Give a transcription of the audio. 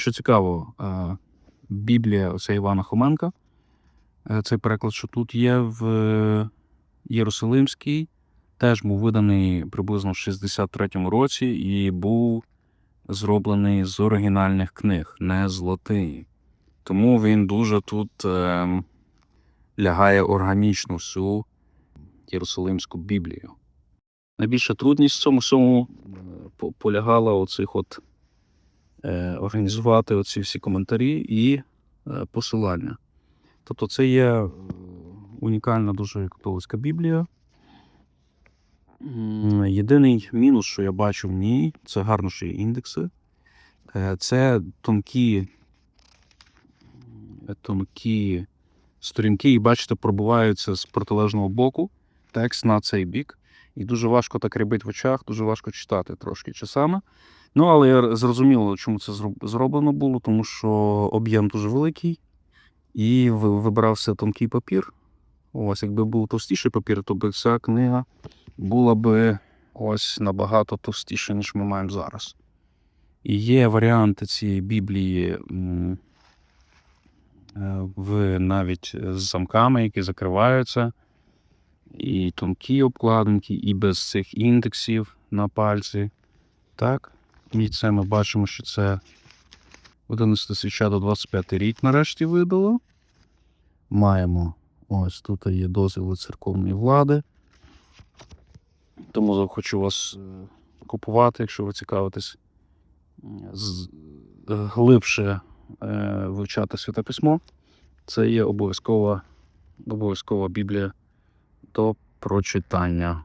Що цікаво, е, Біблія оце Івана Хоменка, е, цей переклад, що тут є в е, Єрусалимській, теж був виданий приблизно в 63-му році і був зроблений з оригінальних книг, не з латині. Тому він дуже тут лягає органічно всю Єрусалимську Біблію. Найбільша трудність в цьому всьому по- полягала оцих от е, організувати оці всі коментарі і е, посилання. Тобто це є е, унікальна дуже католицька Біблія. Єдиний мінус, що я бачу в ній, це гарно, що є індекси. Е, Це тонкі, е, тонкі сторінки, і бачите, пробиваються з протилежного боку текст на цей бік. І дуже важко так рябить в очах, дуже важко читати трошки часами. Ну, але я зрозуміло, чому це зроб- зроблено було, тому що об'єм дуже великий, і ви- вибирався тонкий папір. Ось, якби був товстіший папір, то би ця книга була би ось набагато товстіша, ніж ми маємо зараз. І є варіанти цієї Біблії е, в навіть з замками, які закриваються, і тонкі обкладинки, і без цих індексів на пальці. Так. І це ми бачимо, що це 11 свіча до 25 рік нарешті видало. Маємо ось тут є дозвіли церковної влади. Тому хочу вас е, купувати, якщо ви цікавитесь з- е, глибше е, вивчати святе письмо. Це є обов'язкова, обов'язкова Біблія до прочитання.